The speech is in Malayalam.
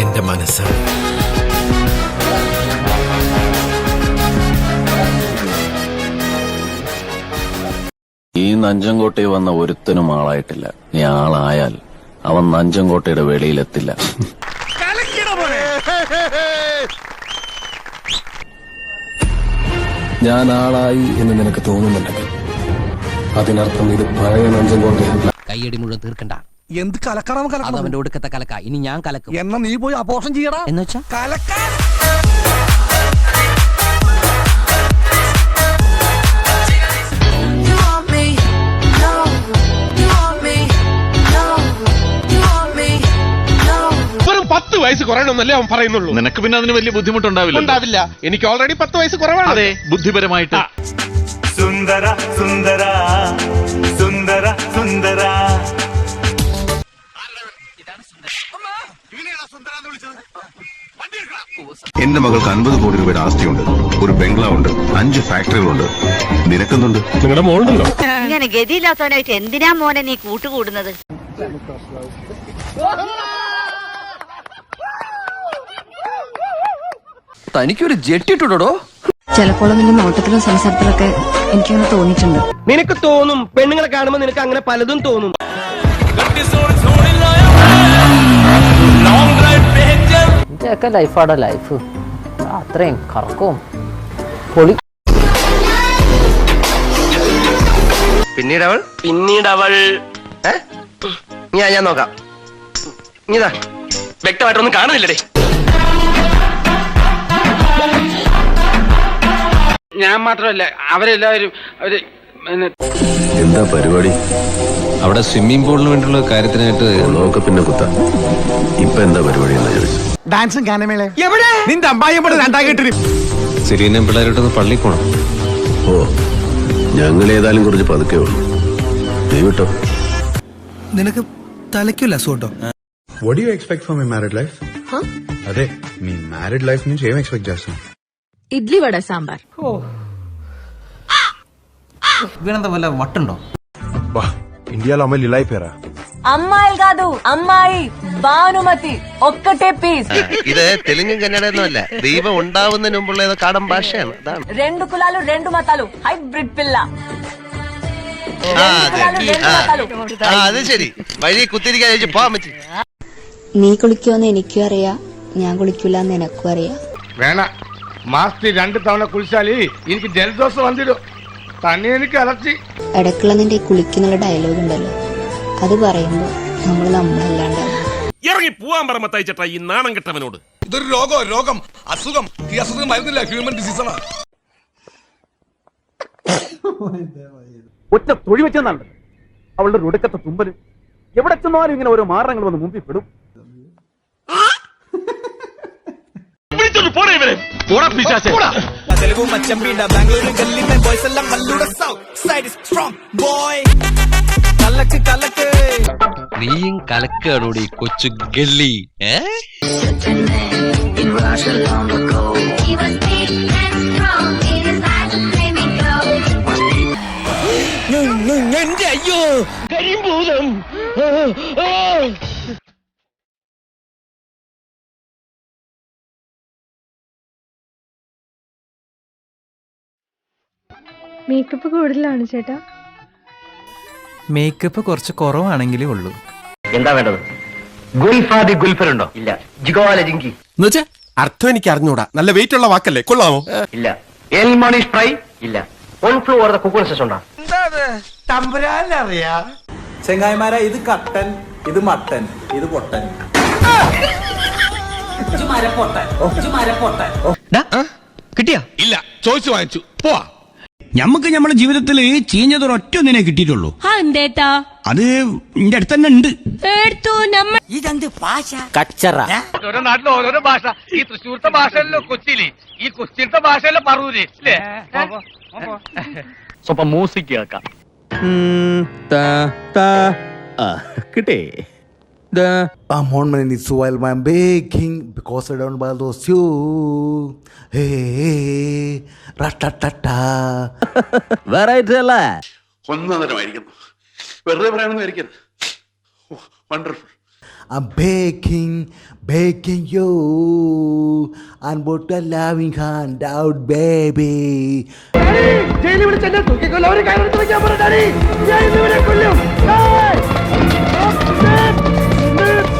എന്റെ മനസ്സ്. ഈ നഞ്ചൻകോട്ടയിൽ വന്ന ഒരുത്തനും ആളായിട്ടില്ല. നീ ആളായാൽ അവൻ നഞ്ചൻകോട്ടയുടെ വെളിയിലെത്തില്ല. ഞാൻ ആളായി എന്ന് നിനക്ക് തോന്നുന്നുണ്ടെങ്കിൽ അതിനർത്ഥം ഇത് പഴയ നഞ്ചൻകോട്ടയല്ല കൈയടി മുഴുവൻ തീർക്കണ്ട. എന്ത് കലക്കണം അത് കലക്കണം. അവന്റെ ഒടുക്കത്തെ കലക്ക. ഇനി ഞാൻ കലക്കും. എന്നാ നീ പോയി അപോഷം ചെയ്യടാ. എന്ന് വെച്ചാ? കലക്കാൻ You want me? No. You want me? No. You want me? No. വെറും പത്ത് വയസ്സ് കുറയണമെന്നല്ലേ അവൻ പറയുന്നുള്ളൂ. നിനക്ക് പിന്നെ അതിന് വലിയ ബുദ്ധിമുട്ടുണ്ടാവില്ല ഉണ്ടാവില്ല. എനിക്ക് ഓൾറെഡി പത്ത് വയസ്സ് കുറവാണ്. അതെ ബുദ്ധിപരമായിട്ട്. സുന്ദര സുന്ദര സുന്ദര സുന്ദര. എന്റെ മകൾക്ക് അൻപത് കോടി രൂപയുടെ ആസ്തിയുണ്ട് ഒരു ബംഗ്ലാവ് ഉണ്ട് അഞ്ച് ഫാക്ടറികളുണ്ട്. നിനക്കുന്നുണ്ട് നിങ്ങളുടെ മോളുണ്ടല്ലോ. ഇങ്ങനെ ഗതിയില്ലാത്തവനായിട്ട് എന്തിനാ മോനെ നീ കൂട്ടുകൂടുന്നത്? തനിക്കൊരു ജെട്ടിട്ടുണ്ടോ ചിലപ്പോൾ നിന്റെ നോട്ടത്തിലും സംസാരത്തിലൊക്കെ എനിക്കങ്ങനെ തോന്നിയിട്ടുണ്ട്. നിനക്ക് തോന്നും പെണ്ണുങ്ങളെ കാണുമ്പോ നിനക്ക് അങ്ങനെ പലതും തോന്നും. ഇതൊക്കെ ലൈഫാണ് ലൈഫ്. അത്രയും കറക്കവും പൊളി പിന്നീട് അവൾ പിന്നീട് അവൾ ഏ? ഞാൻ ഞാൻ നോക്കാം ഇതാ. വ്യക്തമായിട്ടൊന്നും കാണുന്നില്ലേ ഞാൻ മാത്രമല്ല അവരെല്ലാവരും അവർ എന്താ പരിപാടി? അവിടെ സ്വിമ്മിംഗ് പൂളിന് വേണ്ടിയുള്ള കാര്യത്തിനായിട്ട് നോക്ക പിന്നെ കുത്ത. ഇപ്പൊ എന്താ പരിപാടി? ഡാൻസും ഗാനമേള എവിടെ നിന്റെ അമ്മായി രണ്ടാകെട്ടിന് സിരീനം പിള്ളേരോട്ടൊന്ന് പള്ളി പോണം ഓ ഞങ്ങൾ ഏതായാലും കുറച്ച് പതുക്കേ ഉള്ളൂ ദൈവട്ടോ നിനക്ക് തലയ്ക്കില്ല സൂട്ടോ വട്ട് you expect from my married life అదే మీ మ్యారీడ్ లైఫ్ నుంచి ఏం ఎక్స్పెక్ట్ చేస్తాం ഇഡ്ലി വട സാമ്പാർ വീണെന്താ വല്ല വട്ടുണ്ടോ ఇండియాలో అమ్మాయిలు ఇలా అయిపోయారా అమ్మాయిలు కాదు అమ్మాయి భానుమతి ఒక్కటే పీస్ ഇത് തെലുങ്കും കന്നഡയൊന്നും അല്ല ദൈവം ഉണ്ടാവുന്നതിന് മുമ്പുള്ള ഏതോ കാടൻ ഭാഷയാണ് അതാണ് రెండు కులాలు రెండు మతాలు హైబ్రిడ్ పిల్ల ആ, അതെ. ആ, ആ, അത് ശരി വഴി കുത്തിരിക്കാൻ ചോദിച്ചു പോവാൻ പറ്റി നീ കുളിക്കുമെന്ന് എനിക്കും അറിയാം ഞാൻ കുളിക്കൂല എന്ന് എനക്കും അറിയാം വേണ മാസത്തിൽ രണ്ട് തവണ കുളിച്ചാല് എനിക്ക് ജലദോഷം വന്നിടും തന്നെ എനിക്ക് അലർച്ചി ഇടയ്ക്കുള്ള നിന്റെ ഈ കുളിക്കുന്നുള്ള ഡയലോഗ് ഉണ്ടല്ലോ അത് പറയുമ്പോൾ നമ്മൾ നമ്മളല്ലാണ്ട് ഇറങ്ങി പോവാൻ പറ തയ്ച്ചട്ട ഈ നാണം കെട്ടവനോട്. ഇതൊരു രോഗം രോഗം അസുഖം. ഈ അസുഖം മരുന്നില്ല ഹ്യൂമൻ ആണ്. ഒറ്റ തൊഴി വെച്ചെന്നാണ്. അവളുടെ ഒടുക്കത്തെ തുമ്പൽ. എവിടെ ചെന്നാലും ഇങ്ങനെ ഓരോ മാറങ്ങൾ വന്ന് മുമ്പിൽ പെടും. വിളിച്ചോണ്ട് പോടാ ഇവരെ. പോടാ നീയും കലക്കാടോടി കൊച്ചു ഗല്ലി. ഏ? എന്റെ അയ്യോ കരിമ്പൂതം. മേക്കപ്പ് കൂടുതലാണ് ചേട്ടാ. മേക്കപ്പ് കുറച്ച് കുറവാണെങ്കിലേ ഉള്ളൂ. എന്താ വേണ്ടത്? ഗുൽഫാദി ഗുൽഫറുണ്ടോ ഇല്ല. ജിഗോല ജിങ്കി. എന്നുവെച്ചാ അർത്ഥം എനിക്ക് അറിഞ്ഞൂടാ. നല്ല വെയിറ്റ് ഉള്ള വാക്കല്ലേ? കൊള്ളാമോ? ഇല്ല. എൽ മണീഷ് ഫ്രൈ ഇല്ല. ഓൺ ഫ്ലോർ കുക്കർ ഉണ്ടോ? തമ്പുരാനറിയാ. ചെങ്ങായിമാരെ ഇത് കട്ടൻ ഇത് മട്ടൻ ഇത് പൊട്ടൻ. കിട്ടിയാ? ഇല്ല ചോദിച്ചു വാങ്ങിച്ചു. പോവാ. ഞമ്മക്ക് നമ്മളെ ജീവിതത്തിൽ ചീഞ്ഞതൊരൊറ്റ ഒന്നിനെ കിട്ടിയിട്ടുള്ളൂ എന്തേട്ടാ? അത് എന്റെ അടുത്ത് തന്നെ ഉണ്ട്. എടുത്തു ഭാഷ? കച്ചറ. ഓരോ നാട്ടിലും ഓരോരോ ഭാഷ. ഈ തൃശ്ശൂർത്തെ ഭാഷയല്ലോ കൊച്ചിയിൽ? ഈ കൊച്ചിയിലത്തെ ഭാഷയല്ലോ പറൂര് അല്ലേ സ്വപ്പം മ്യൂസിക് കേൾക്കാം. കിട്ടേ. I'm on my knees while I'm baking because I don't buy those you. Hey, hey, ratatata. Variety അല്ലേ ഒന്നതരമായിരിക്കുന്നു വെറുതെ പറയണമെന്ന് വിചാരിക്കരുത് wonderful I'm baking, baking you, and put a loving hand out, baby. ജയിലിൽ വിളിച്ച് എന്നെ തൂക്കിക്കൊല്ല ഒരു കയറെടുത്ത് വെക്കാൻ പറഞ്ഞാൽ Shit!